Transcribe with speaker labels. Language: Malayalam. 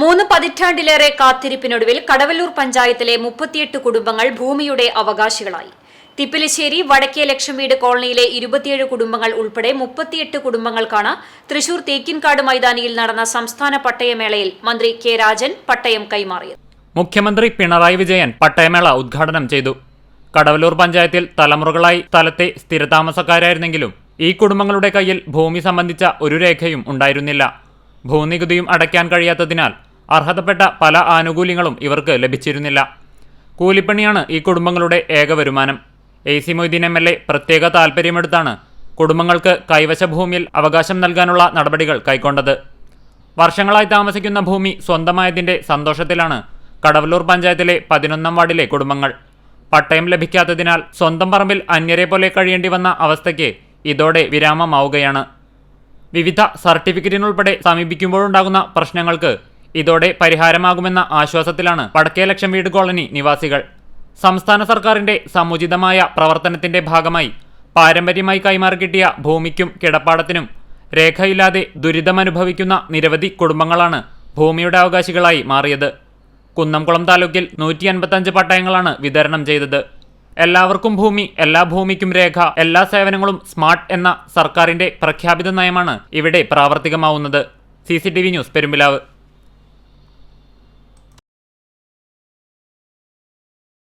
Speaker 1: മൂന്ന് പതിറ്റാണ്ടിലേറെ കാത്തിരിപ്പിനൊടുവിൽ കടവല്ലൂർ പഞ്ചായത്തിലെ മുപ്പത്തിയെട്ട് കുടുംബങ്ങൾ ഭൂമിയുടെ അവകാശികളായി. തിപ്പിലിശ്ശേരി വടക്കേ ലക്ഷംവീട് കോളനിയിലെ ഇരുപത്തിയേഴ് കുടുംബങ്ങൾ ഉൾപ്പെടെ മുപ്പത്തിയെട്ട് കുടുംബങ്ങൾക്കാണ് തൃശൂർ തേക്കിൻകാട് മൈതാനിയിൽ നടന്ന സംസ്ഥാന പട്ടയമേളയിൽ മന്ത്രി കെ രാജൻ പട്ടയം കൈമാറിയത്.
Speaker 2: മുഖ്യമന്ത്രി പിണറായി വിജയൻ പട്ടയമേള ഉദ്ഘാടനം ചെയ്തു. കടവലൂർ പഞ്ചായത്തിൽ തലമുറകളായി സ്ഥലത്തെ സ്ഥിരതാമസക്കാരായിരുന്നെങ്കിലും ഈ കുടുംബങ്ങളുടെ കയ്യിൽ ഭൂമി സംബന്ധിച്ച ഒരു രേഖയും ഉണ്ടായിരുന്നില്ല. ഭൂനികുതിയും അടയ്ക്കാൻ കഴിയാത്തതിനാൽ അർഹതപ്പെട്ട പല ആനുകൂല്യങ്ങളും ഇവർക്ക് ലഭിച്ചിരുന്നില്ല. കൂലിപ്പണിയാണ് ഈ കുടുംബങ്ങളുടെ ഏക വരുമാനം. A. C. Moideen M. L. A പ്രത്യേക താൽപ്പര്യമെടുത്താണ് കുടുംബങ്ങൾക്ക് കൈവശ ഭൂമിയിൽ അവകാശം നൽകാനുള്ള നടപടികൾ കൈക്കൊണ്ടത്. വർഷങ്ങളായി താമസിക്കുന്ന ഭൂമി സ്വന്തമായതിന്റെ സന്തോഷത്തിലാണ് കടവല്ലൂർ പഞ്ചായത്തിലെ പതിനൊന്നാം വാർഡിലെ കുടുംബങ്ങൾ. പട്ടയം ലഭിക്കാത്തതിനാൽ സ്വന്തം പറമ്പിൽ അന്യരെ പോലെ കഴിയേണ്ടി വന്ന അവസ്ഥയ്ക്ക് ഇതോടെ വിരാമമാവുകയാണ്. വിവിധ സർട്ടിഫിക്കറ്റിനുൾപ്പെടെ സമീപിക്കുമ്പോഴുണ്ടാകുന്ന പ്രശ്നങ്ങൾക്ക് ഇതോടെ പരിഹാരമാകുമെന്ന ആശ്വാസത്തിലാണ് വടക്കേ ലക്ഷം വീട് കോളനി നിവാസികൾ. സംസ്ഥാന സർക്കാരിന്റെ സമുചിതമായ പ്രവർത്തനത്തിന്റെ ഭാഗമായി പാരമ്പര്യമായി കൈമാറി കിട്ടിയ ഭൂമിക്കും കിടപ്പാടത്തിനും രേഖയില്ലാതെ ദുരിതമനുഭവിക്കുന്ന നിരവധി കുടുംബങ്ങളാണ് ഭൂമിയുടെ അവകാശികളായി മാറിയത്. കുന്നംകുളം താലൂക്കിൽ നൂറ്റി അൻപത്തഞ്ച് പട്ടയങ്ങളാണ് വിതരണം ചെയ്തത്. എല്ലാവർക്കും ഭൂമി എല്ലാ ഭൂമിക്കും രേഖ എല്ലാ സേവനങ്ങളും സ്മാർട്ട് എന്ന സർക്കാരിന്റെ പ്രഖ്യാപിത നയമാണ് ഇവിടെ പ്രാവർത്തികമാവുന്നത്. C news Perumpilavu.